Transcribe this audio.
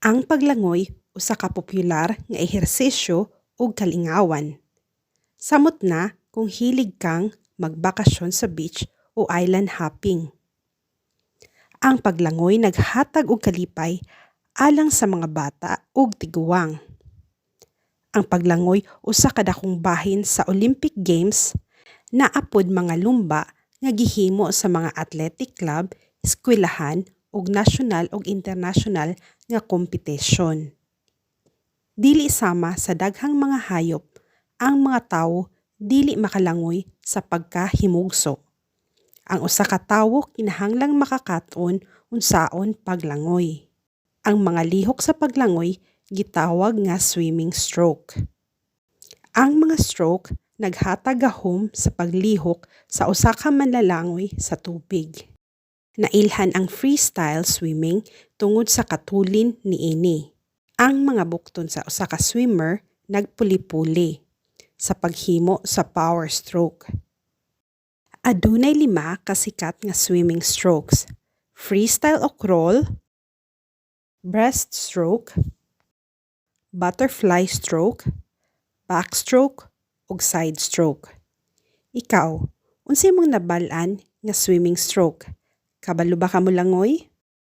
Ang paglangoy usa ka popular nga ehersisyo ug kalingawan. Samot na kung hilig kang magbakasyon sa beach o island hopping. Ang paglangoy naghatag og kalipay alang sa mga bata ug tiguwang. Ang paglangoy usa ka dakong bahin sa Olympic Games naa pod mga lumba nga gihimo sa mga athletic club, eskwelahan ug nasyonal ug internasyonal nga kompetisyon. Dili sama sa daghang mga hayop ang mga tawo dili makalangoy sa pagkahimugso. Ang usa ka tawo kinahanglang makakaton unsaon paglangoy. Ang mga lihok sa paglangoy gitawag nga swimming stroke. Ang mga stroke naghatag gahom sa paglihok sa usa ka manlalangoy sa tubig. Nailhan ang freestyle swimming tungod sa katulin niini. Ang mga bukton sa usa ka swimmer nagpuli-puli sa paghimo sa power stroke. Adunay lima ka sikat nga swimming strokes. Freestyle o crawl, breaststroke, butterfly stroke, backstroke, ug side stroke. Ikaw, unsay mong nabalaan nga swimming stroke? Kabalo ba ka mo langoy?